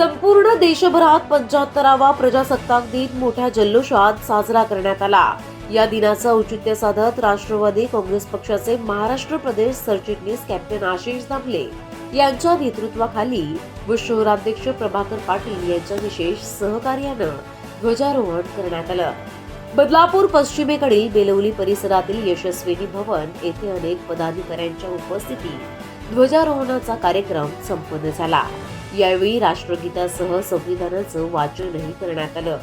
संपूर्ण देशभरात पंच्याहत्तरावा प्रजासत्ताक दिन मोठ्या जल्लोषात साजरा करण्यात आला. या दिनाचं औचित्य साधत राष्ट्रवादी काँग्रेस पक्षाचे महाराष्ट्र प्रदेश सरचिटणीस कॅप्टन आशिष दामले यांच्या नेतृत्वाखाली व शहराध्यक्ष प्रभाकर पाटील यांच्या विशेष सहकार्यानं ध्वजारोहण करण्यात आलं. बदलापूर पश्चिमेकडील बेलवली परिसरातील यशस्विनी भवन येथे अनेक पदाधिकाऱ्यांच्या उपस्थितीत ध्वजारोहणाचा कार्यक्रम संपन्न झाला. यावेळी राष्ट्रगीतासह संविधानाचं वाचनही करण्यात आलं.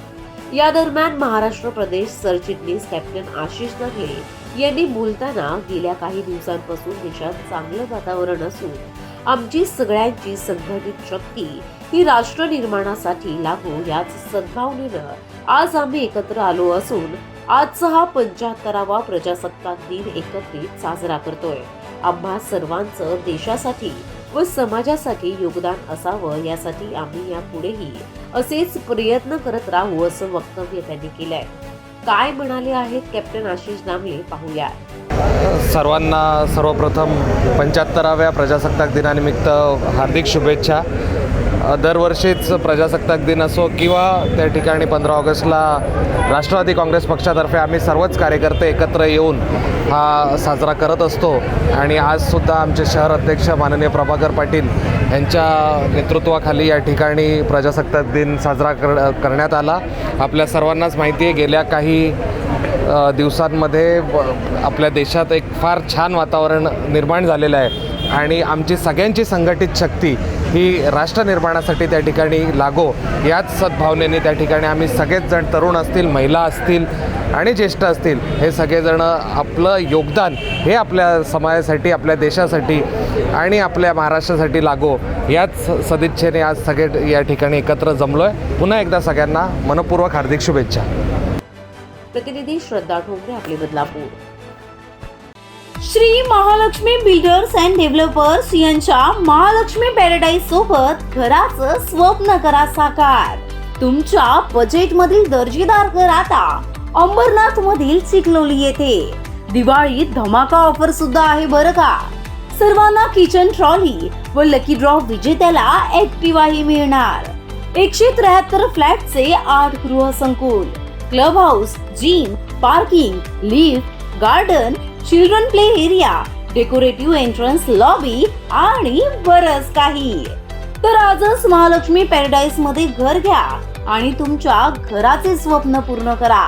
या दरम्यान महाराष्ट्र प्रदेश सरचिटणीस कॅप्टन आशिष नगले यांनी बोलताना गेल्या काही दिवसांपासून देशात चांगलं वातावरण असून आमची सगळ्यांची संघटित शक्ती ही राष्ट्र निर्माणासाठी लागू याच सद्भावनेनं आज आम्ही एकत्र आलो असून आजचा हा पंच्याहत्तरावा प्रजासत्ताक दिन एकत्रित साजरा करतोय. आम्हा सर्वांचं देशासाठी व समाजासाठी योगदान असावं यासाठी आम्ही यापुढेही असेच प्रयत्न करत राहू असं वक्तव्य त्यांनी केलंय. काय म्हणाले आहेत कॅप्टन आशिष दामले पाहूया. सर्वांना सर्वप्रथम पंच्याहत्तराव्या प्रजासत्ताक दिनानिमित्त हार्दिक शुभेच्छा. दरवर्षीच प्रजासत्ताक दिन असो किंवा त्या ठिकाणी पंधरा ऑगस्टला राष्ट्रवादी काँग्रेस पक्षातर्फे आम्ही सर्वच कार्यकर्ते एकत्र येऊन हा साजरा करत असतो. आणि आजसुद्धा आमचे शहर अध्यक्ष माननीय प्रभाकर पाटील यांच्या नेतृत्वाखाली या ठिकाणी प्रजासत्ताक दिन साजरा कर करण्यात आला. आपल्या सर्वांनाच माहिती आहे गेल्या काही दिवसांमध्ये व- आपल्या देशात एक फार छान वातावरण निर्माण झालेलं आहे. आणि आमची सगळ्यांची संघटित शक्ती ही राष्ट्र निर्माणासाठी त्या ठिकाणी लागो याच सद्भावनेने त्या ठिकाणी आम्ही सगळेच जण तरुण असतील महिला असतील आणि ज्येष्ठ असतील हे सगळेजण आपलं योगदान हे आपल्या समाजासाठी आपल्या देशासाठी आणि आपल्या महाराष्ट्रासाठी लागो याच सदिच्छेने आज सगळे या ठिकाणी एकत्र जमलो आहे पुन्हा एकदा सगळ्यांना मनपूर्वक हार्दिक शुभेच्छा. प्रतिनिधी श्रद्धा ठोंबरे आपले Badlapur. Shri Mahalakshmi builders and developers यांच्या महालक्ष्मी पॅराडाईज सोबत घराचं स्वप्न करा साकार. तुमच्या बजेट मधील दर्जेदार घर आता अंबरनाथ मधील चिखलोली येथे. दिवाळीत धमाका ऑफर सुद्धा आहे बरं का? सर्वांना किचन ट्रॉली व लकी ड्रॉ विजेत्याला ऍक्टिवाही मिळणार. एकशे त्र्याहत्तर फ्लॅटचे आठ गृहसंकुल. Club house gym parking lift garden children play area decorative entrance lobby आणि बरच काही. तर आजच महालक्ष्मी पॅराडाईसमध्ये घर घ्या आणि तुमच्या घराचे स्वप्न पूर्ण करा.